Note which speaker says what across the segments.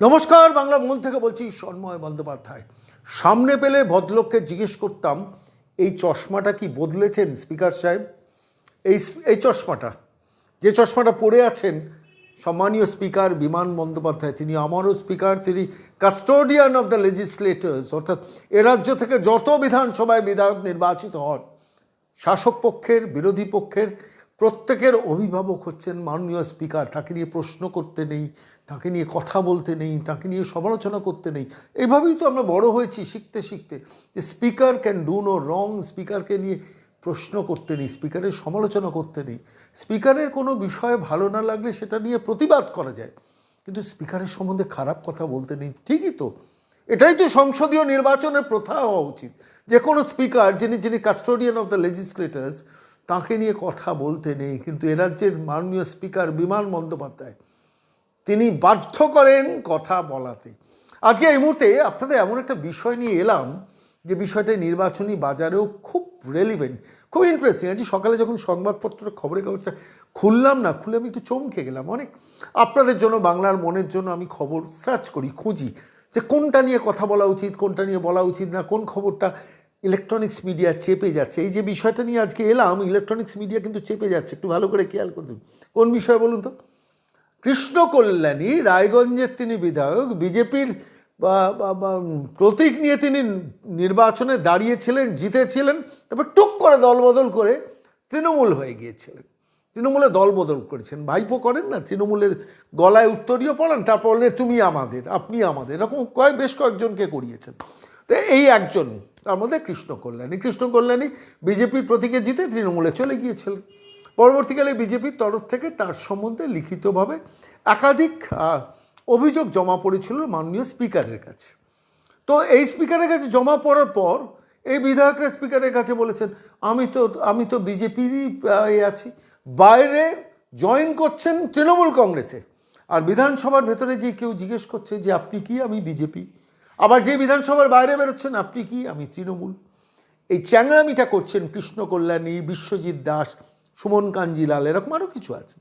Speaker 1: নমস্কার, বাংলা মন থেকে বলছি সন্ময় বন্দ্যোপাধ্যায়। সামনে পেলে ভদ্রলোককে জিজ্ঞেস করতাম, এই চশমাটা কি বদলেছেন স্পিকার সাহেব? এই এই চশমাটা, যে চশমাটা পরে আছেন, সম্মানীয় স্পিকার বিমান বন্দ্যোপাধ্যায়, তিনি আমারও স্পিকার, তিনি কাস্টোডিয়ান অফ দ্য লেজিসলেটার্স, অর্থাৎ এ রাজ্য থেকে যত বিধানসভায় বিধায়ক নির্বাচিত হন, শাসক পক্ষের, বিরোধী পক্ষের, প্রত্যেকের অভিভাবক হচ্ছেন মাননীয় স্পিকার, তাকে নিয়ে প্রশ্ন করতে নেই তাকে নিয়ে কথা বলতে নেই, তাকে নিয়ে সমালোচনা করতে নেই। এইভাবেই তো আমরা বড় হয়েছি শিখতে শিখতে। যে speaker can do no wrong, স্পিকারকে নিয়ে প্রশ্ন করতে নেই, স্পিকারের সমালোচনা করতে নেই। স্পিকারের কোনো বিষয়ে ভালো না লাগলে সেটা নিয়ে প্রতিবাদ করা যায়। কিন্তু স্পিকারের সম্বন্ধে খারাপ কথা বলতে নেই, ঠিকই তো। এটাই তো সংসদীয় নির্বাচনের প্রথা হওয়া উচিত। যে কোনো স্পিকার, যিনি যিনি কাস্টোডিয়ান অফ দ্য লেজিসলেটার্স তাকে নিয়ে কথা বলতে নেই। কিন্তু এ রাজ্যের মাননীয় স্পিকার বিমান বন্দ্যোপাধ্যায় তিনি বাধ্য করেন কথা বলাতে। আজকে এই মুহূর্তে আপনাদের এমন একটা বিষয় নিয়ে এলাম যে বিষয়টা নির্বাচনী বাজারেও খুব রেলিভেন্ট খুব ইন্টারেস্টিং আজ সকালে যখন সংবাদপত্র খবরের কাগজটা খুললাম না, খুলে আমি একটু চমকে গেলাম। অনেক আপনাদের জন্য, বাংলার মনের জন্য আমি খবর সার্চ করি, খুঁজি যে কোনটা নিয়ে কথা বলা উচিত, কোনটা নিয়ে বলা উচিত না, কোন খবরটা ইলেকট্রনিক্স মিডিয়া চেপে যাচ্ছে। এই যে বিষয়টা নিয়ে আজকে এলাম ইলেকট্রনিক্স মিডিয়া কিন্তু চেপে যাচ্ছে। একটু ভালো করে খেয়াল করে দিন কোন বিষয় বলুন তো? কৃষ্ণ কল্যাণী রায়গঞ্জের তিনি বিধায়ক, বিজেপির প্রতীক নিয়ে তিনি নির্বাচনে দাঁড়িয়েছিলেন, জিতেছিলেন, তারপর টুক করে দলবদল করে তৃণমূল হয়ে গিয়েছিলেন। তৃণমূলে দলবদল করেছেন। ভাইপো করেন না, তৃণমূলের গলায় উত্তরীয় পড়েন তারপর বললেন, তুমি আমাদের, আপনি আমাদের। এরকম কয়েক বেশ কয়েকজনকে করিয়েছেন। তো এই একজন, তার মধ্যে কৃষ্ণ কল্যাণী কৃষ্ণ কল্যাণী বিজেপির প্রতীকে জিতে তৃণমূলে চলে গিয়েছিলেন। পরবর্তীকালে বিজেপির তরফ থেকে তার সম্বন্ধে লিখিতভাবে একাধিক অভিযোগ জমা পড়েছিল মাননীয় স্পিকারের কাছে। তো এই স্পিকারের কাছে জমা পড়ার পর এই বিধায়করা স্পিকারের কাছে বলেছেন, আমি তো আমি তো বিজেপিরই আছি। বাইরে জয়েন করছেন তৃণমূল কংগ্রেসে। আর বিধানসভার ভেতরে যে কেউ জিজ্ঞেস করছে যে, আপনি কি? আমি বিজেপি। আবার যে বিধানসভার বাইরে বেরোচ্ছেন, আপনি কি? আমি তৃণমূল। এই চ্যাংরামিটা করছেন কৃষ্ণ কল্যাণী, বিশ্বজিৎ দাস সুমন কাঞ্জিলাল, এরকম আরও কিছু আছে।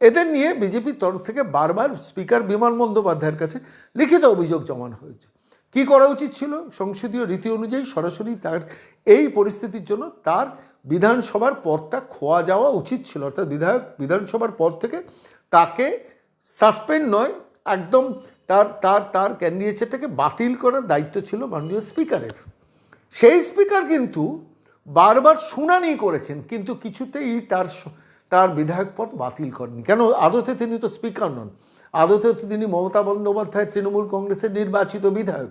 Speaker 1: এদের নিয়ে বিজেপির তরফ থেকে বারবার স্পিকার বিমান বন্দ্যোপাধ্যায়ের কাছে লিখিত অভিযোগ জমানো হয়েছে। কি করা উচিত ছিল? সংসদীয় রীতি অনুযায়ী সরাসরি তার এই পরিস্থিতির জন্য তার বিধানসভার পদটা খোয়া যাওয়া উচিত ছিল। অর্থাৎ বিধায়ক বিধানসভার পদ থেকে তাকে সাসপেন্ড নয়, একদম তার তার তার ক্যান্ডিডেটটাকে বাতিল করার দায়িত্ব ছিল মাননীয় স্পিকারের। সেই স্পিকার কিন্তু বারবার শুনানি করেছেন, কিন্তু কিছুতেই তার তার বিধায়ক পদ বাতিল করেনি কেন? আদতে তিনি তো স্পিকার নন। আদতে তো তিনি মমতা বন্দ্যোপাধ্যায়, তৃণমূল কংগ্রেসের নির্বাচিত বিধায়ক।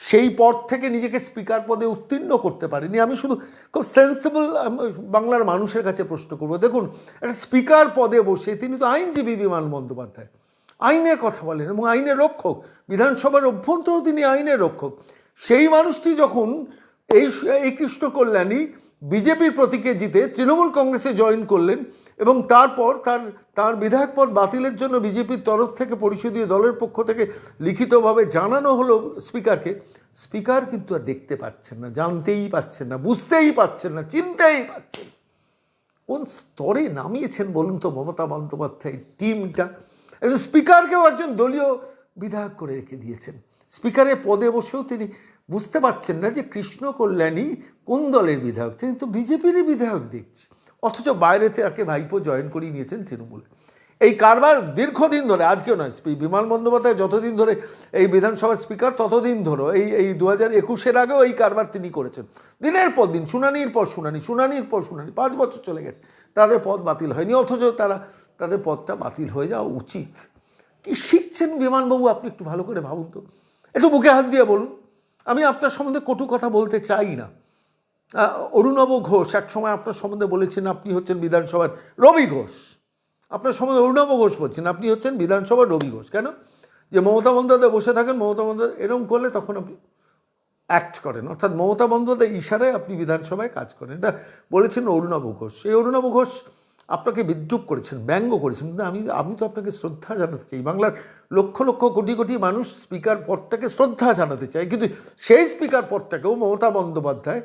Speaker 1: সেই পদ থেকে নিজেকে স্পিকার পদে উত্তীর্ণ করতে পারেনি। আমি শুধু খুব সেন্সিবল বাংলার মানুষের কাছে প্রশ্ন করব। দেখুন, একটা স্পিকার পদে বসে তিনি তো আইনজীবী বিমান বন্দ্যোপাধ্যায়। আইনের কথা বলেন এবং আইনের রক্ষক। বিধানসভার অভ্যন্তরেও তিনি আইনের রক্ষক। সেই মানুষটি যখন এই এই কৃষ্ণ কল্যাণী বিজেপির প্রতীকে জিতে তৃণমূল কংগ্রেসে জয়েন করলেন এবং তারপর তার তার বিধায়ক পদ বাতিলের জন্য বিজেপির তরফ থেকে পরিষদীয় দলের পক্ষ থেকে লিখিতভাবে জানানো হলো স্পিকারকে। স্পিকার কিন্তু আর দেখতে পাচ্ছেন না, জানতেই পাচ্ছেন না, বুঝতেই পাচ্ছেন না, চিনতেই পাচ্ছেন কোন স্তরে নামিয়েছেন বলুন তো মমতা বন্দ্যোপাধ্যায় টিমটা? একজন স্পিকারকেও একজন দলীয় বিধায়ক করে রেখে দিয়েছেন। স্পিকারের পদে বসেও তিনি বুঝতে পারছেন না যে কৃষ্ণ কল্যাণী কোন দলের বিধায়ক? তিনি তো বিজেপিরই বিধায়ক দেখছি। অথচ বাইরে তাকে ভাইপো জয়েন করিয়ে নিয়েছেন তৃণমূলে। এই কারবার দীর্ঘদিন ধরে, আজকেও নয় বিমান বন্দ্যোপাধ্যায় যতদিন ধরে এই বিধানসভার স্পিকার, ততদিন ধরো এই এই দু হাজার একুশের আগেও এই কারবার তিনি করেছেন। দিনের পর দিন, শুনানির পর শুনানি, শুনানির পর শুনানি, পাঁচ বছর চলে গেছে। তাদের পদ বাতিল হয়নি, অথচ তারা, তাদের পদটা বাতিল হয়ে যাওয়া উচিত। কি শিখছেন বিমানবাবু, আপনি একটু ভালো করে ভাবুন তো। একটু বুকে হাত দিয়ে বলুন। আমি আপনার সম্বন্ধে কটু কথা বলতে চাই না। আহ, অরুণাভ ঘোষ এক সময় আপনার সম্বন্ধে বলেছেন আপনি হচ্ছেন বিধানসভার রবি ঘোষ। আপনার সম্বন্ধে অরুণাভ ঘোষ বলছেন আপনি হচ্ছেন বিধানসভার রবি ঘোষ। কেন? যে মমতা বন্দ্যোপাধ্যায় বসে থাকেন মমতা বন্দ্যোপাধ্যায় এরকম করলে তখন আপনি অ্যাক্ট করেন। অর্থাৎ মমতা বন্দ্যোপাধ্যায় ইশারায় আপনি বিধানসভায় কাজ করেন। এটা বলেছেন অরুণব ঘোষ। সেই অরুণাভ ঘোষ আপনাকে বিদ্রুপ করেছেন, ব্যঙ্গ করেছেন। কিন্তু আমি আমি তো আপনাকে শ্রদ্ধা জানাতে চাই। বাংলার লক্ষ লক্ষ কোটি কোটি মানুষ স্পিকার পদটাকে শ্রদ্ধা জানাতে চায়। কিন্তু সেই স্পিকার পদটাকেও মমতা বন্দ্যোপাধ্যায়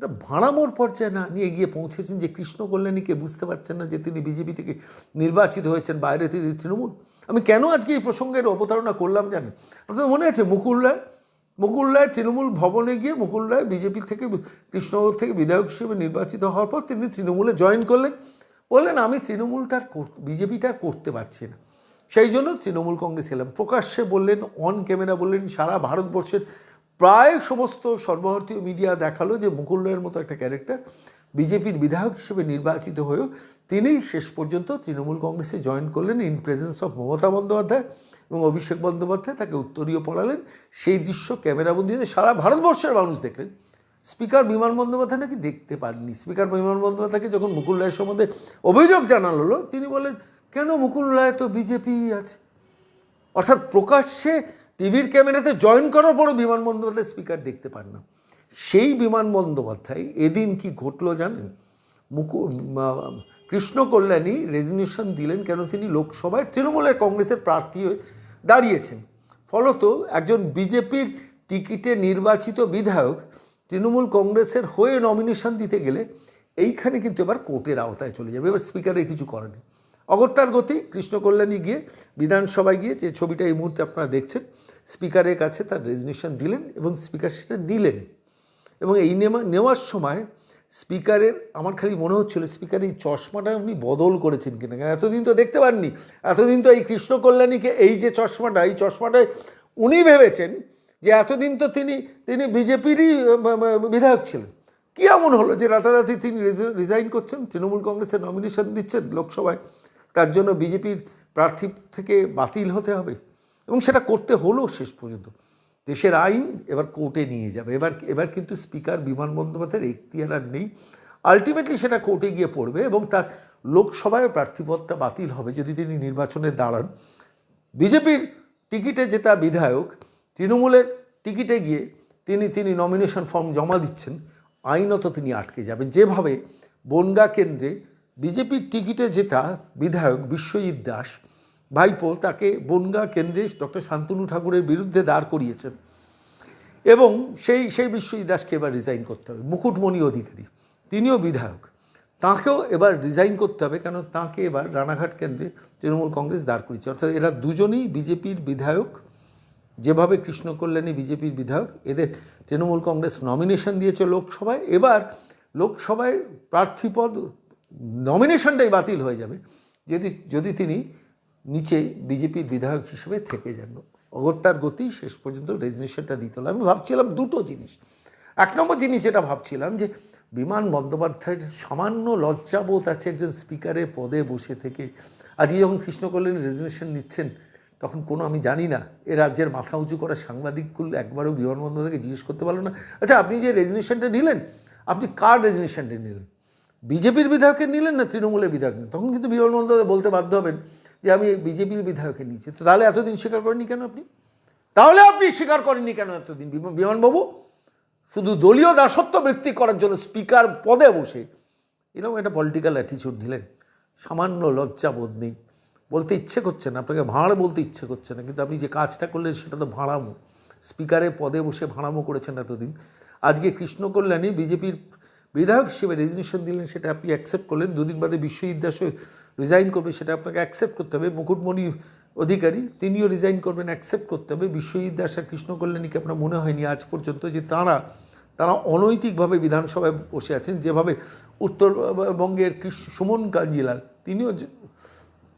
Speaker 1: এটা ভাড়ামোর পর্যায়ে না নিয়ে গিয়ে পৌঁছেছেন যে কৃষ্ণ কল্যাণীকে বুঝতে পারছেন না যে তিনি বিজেপি থেকে নির্বাচিত হয়েছেন, বাইরে তিনি তৃণমূল। আমি কেন আজকে এই প্রসঙ্গের অবতারণা করলাম জানেন? আপনাদের মনে আছে মুকুল রায়? মুকুল রায় তৃণমূল ভবনে গিয়ে, মুকুল রায় বিজেপি থেকে কৃষ্ণনগর থেকে বিধায়ক হিসেবে নির্বাচিত হওয়ার পর তিনি তৃণমূলে জয়েন করলেন। বললেন, আমি তৃণমূলটা বিজেপিটা করতে পারছি না। সেই জন্য তৃণমূল কংগ্রেস এলাম। প্রকাশ্যে বললেন, অন ক্যামেরা বললেন, সারা ভারতবর্ষের প্রায় সমস্ত সর্বভারতীয় মিডিয়া দেখাল যে মুকুল রায়ের মতো একটা ক্যারেক্টার বিজেপির বিধায়ক হিসেবে নির্বাচিত হয়েও তিনি শেষ পর্যন্ত তৃণমূল কংগ্রেসে জয়েন করলেন in presence of Mamata Bandyopadhyay এবং অভিষেক বন্দ্যোপাধ্যায় তাকে উত্তরীয় পড়ালেন। সেই দৃশ্য ক্যামেরাবন্দি সারা ভারতবর্ষের মানুষ দেখলেন। স্পিকার বিমান বন্দ্যোপাধ্যায় নাকি দেখতে পাননি? স্পিকার বিমান বন্দ্যোপাধ্যায়কে যখন মুকুল রায়ের সম্বন্ধে অভিযোগ জানানো হলো, তিনি বলেন, কেন মুকুল রায় তো বিজেপি আছে? অর্থাৎ প্রকাশ্যে টিভির ক্যামেরাতে জয়েন করার পরও বিমান বন্দ্যোপাধ্যায় স্পিকার দেখতে পান না। সেই বিমান বন্দ্যোপাধ্যায় এদিন কি ঘটলো জানেন? মুকু কৃষ্ণ কল্যাণী রেজিগনেশন দিলেন কেন তিনি লোকসভায়? তৃণমূলের কংগ্রেসের প্রার্থী হয়ে দাঁড়িয়েছেন। ফলত একজন বিজেপির টিকিটে নির্বাচিত বিধায়ক তৃণমূল কংগ্রেসের হয়ে নমিনেশন দিতে গেলে এইখানে কিন্তু এবার কোর্টের আওতায় চলে যাবে। এবার স্পিকারের কিছু করেনি অগত্যার গতি, কৃষ্ণ কল্যাণী গিয়ে বিধানসভায় গিয়ে যে ছবিটা এই মুহূর্তে আপনারা দেখছেন স্পিকারের কাছে তার রেজিগনেশন দিলেন এবং স্পিকার সেটা নিলেন। এবং এই নেওয়া, নেওয়ার সময় স্পিকারের আমার খালি মনে হচ্ছিল স্পিকার এই চশমাটা উনি বদল করেছেন কিনা কারণ এতদিন তো দেখতে পাননি। এতদিন তো এই কৃষ্ণকল্যাণীকে এই যে চশমাটা, এই চশমাটায় উনি ভেবেছেন যে এতদিন তো তিনি তিনি বিজেপিরই বিধায়ক ছিলেন। কী এমন হলো যে রাতারাতি তিনি রিজাইন করছেন? তৃণমূল কংগ্রেসের নমিনেশন দিচ্ছেন লোকসভায়। তার জন্য বিজেপির প্রার্থী থেকে বাতিল হতে হবে। এবং সেটা করতে হলো শেষ পর্যন্ত। দেশের আইন এবার কোর্টে নিয়ে যাবে। এবার এবার কিন্তু স্পিকার বিমান বন্দ্যোপাধ্যায়ের এখতিয়ার আর নেই। আলটিমেটলি সেটা কোর্টে গিয়ে পড়বে এবং তার লোকসভায় প্রার্থীপদটা বাতিল হবে যদি তিনি নির্বাচনে দাঁড়ান। বিজেপির টিকিটে জেতা বিধায়ক তৃণমূলের টিকিটে গিয়ে তিনি তিনি নমিনেশন ফর্ম জমা দিচ্ছেন, আইনত তিনি আটকে যাবেন। যেভাবে বনগা কেন্দ্রে বিজেপির টিকিটে জেতা বিধায়ক বিশ্বজিৎ দাস ভাইপো তাকে বনগা কেন্দ্রে ডক্টর শান্তনু ঠাকুরের বিরুদ্ধে দাঁড় করিয়েছেন এবং সেই সেই বিশ্বজিৎ দাসকে এবার রিজাইন করতে হবে। মুকুটমণি অধিকারী, তিনিও বিধায়ক, তাঁকেও এবার রিজাইন করতে হবে কেন? তাঁকে এবার রানাঘাট কেন্দ্রে তৃণমূল কংগ্রেস দাঁড় করিয়েছে। অর্থাৎ এরা দুজনেই বিজেপির বিধায়ক যেভাবে কৃষ্ণ কল্যাণী বিজেপির বিধায়ক, এদের তৃণমূল কংগ্রেস নমিনেশন দিয়েছে লোকসভায়, এবার লোকসভায় প্রার্থীপদ নমিনেশনটাই বাতিল হয়ে যাবে, যদি যদি তিনি নিচে বিজেপির বিধায়ক হিসেবে থেকে যান। অগত্যার গতি শেষ পর্যন্ত রেজিগনেশনটা দিতে হলো। আমি ভাবছিলাম দুটো জিনিস। এক নম্বর জিনিস যেটা ভাবছিলাম যে বিমান বন্দ্যোপাধ্যায়ের সামান্য লজ্জাবোধ আছে একজন স্পিকারের পদে বসে থেকে। আজকে যখন কৃষ্ণ কল্যাণী রেজিগনেশন নিচ্ছেন তখন কোনো আমি জানি না, এ রাজ্যের মাথা উঁচু করা সাংবাদিকগুলো একবারও বিমানবন্দর থেকে জিজ্ঞেস করতে পারল না। আচ্ছা আপনি যে রেজিগনেশনটা নিলেন, আপনি কার রেজিগনেশনটা নিলেন? বিজেপির বিধায়কের নিলেন না তৃণমূলের বিধায়ক নিলেন? তখন কিন্তু বিমান বন্দ্যোপাধ্যায় বলতে বাধ্য হবেন যে আমি বিজেপির বিধায়কের নিয়েছি। তো তাহলে এতদিন স্বীকার করেননি কেন আপনি? তাহলে আপনি স্বীকার করেননি কেন এতদিন? বিমান- বিমানবাবু, শুধু দলীয় দাসত্ব বৃত্তি করার জন্য স্পিকার পদে বসে, এরকম একটা পলিটিক্যাল অ্যাটিচিউড নিলেন। সামান্য লজ্জা বোধ নেই। বলতে ইচ্ছে করছে না, আপনাকে ভাঁড় বলতে ইচ্ছে করছে না, কিন্তু আপনি যে কাজটা করলেন সেটা তো ভাঁড়ামো। স্পিকারের পদে বসে ভাঁড়ামো করেছেন এতদিন। আজকে কৃষ্ণ কল্যাণী বিজেপির বিধায়ক হিসেবে রেজিগনেশন দিলেন, সেটা আপনি অ্যাকসেপ্ট করলেন। দুদিন বাদে বিশ্বজিৎ রিজাইন করবে, সেটা আপনাকে অ্যাকসেপ্ট করতে হবে। মুকুটমণি অধিকারী, তিনিও রিজাইন করবেন অ্যাকসেপ্ট করতে হবে। বিশ্বজিৎ আর কৃষ্ণ কল্যাণীকে আপনার মনে হয়নি আজ পর্যন্ত যে তাঁরা, তারা অনৈতিকভাবে বিধানসভায় বসে আছেন। যেভাবে উত্তরবঙ্গের সুমন কাঞ্জিলাল, তিনিও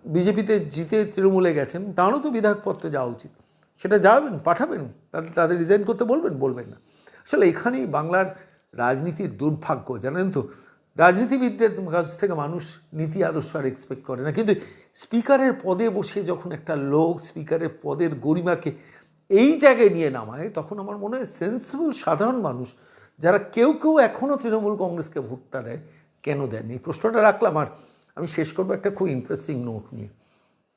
Speaker 1: বিজেপিতে জিতে তৃণমূলে গেছেন, তাঁরও তো বিধায়ক পত্রে যাওয়া উচিত। সেটা যাবেন, পাঠাবেন, তাদের তাদের রিজাইন করতে বলবেন বলবেন না। আসলে এখানেই বাংলার রাজনীতির দুর্ভাগ্য, জানেন তো? রাজনীতিবিদদের কাছ থেকে মানুষ নীতি আদর্শ আর এক্সপেক্ট করে না। কিন্তু স্পিকারের পদে বসে যখন একটা লোক স্পিকারের পদের গরিমাকে এই জায়গায় নিয়ে নামায়, তখন আমার মনে হয় সেন্সিবল সাধারণ মানুষ, যারা কেউ কেউ এখনও তৃণমূল কংগ্রেসকে ভোটটা দেয়, কেন দেয়নি এই প্রশ্নটা রাখলাম আর আমি শেষ করব একটা খুব ইন্টারেস্টিং নোট নিয়ে।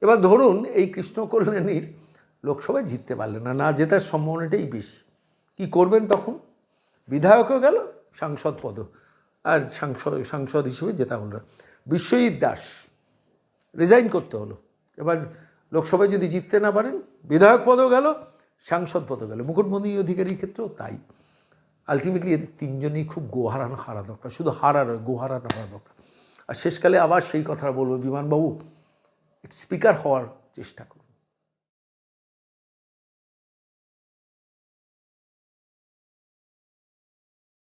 Speaker 1: এবার ধরুন এই কৃষ্ণ কল্যাণীর লোকসভায় জিততে পারলেন না না জেতার সম্ভাবনাটাই বেশি। কী করবেন তখন? বিধায়কও গেল, সাংসদ পদ আর সাংসদ সাংসদ হিসেবে জেতা হলো। না। বিশ্বজিৎ দাস রিজাইন করতে হলো। এবার লোকসভায় যদি জিততে না পারেন, বিধায়ক পদও গেল, সাংসদ পদও গেল। মুকুটমণি অধিকারীর ক্ষেত্রেও তাই। আলটিমেটলি এদের তিনজনই খুব গোহারানো হারা দরকার, শুধু হারা নয় গোহারানো হারা দরকার। আর শেষকালে আবার সেই কথাটা বলব বিমানবাবু স্পিকার হওয়ার চেষ্টা করুন।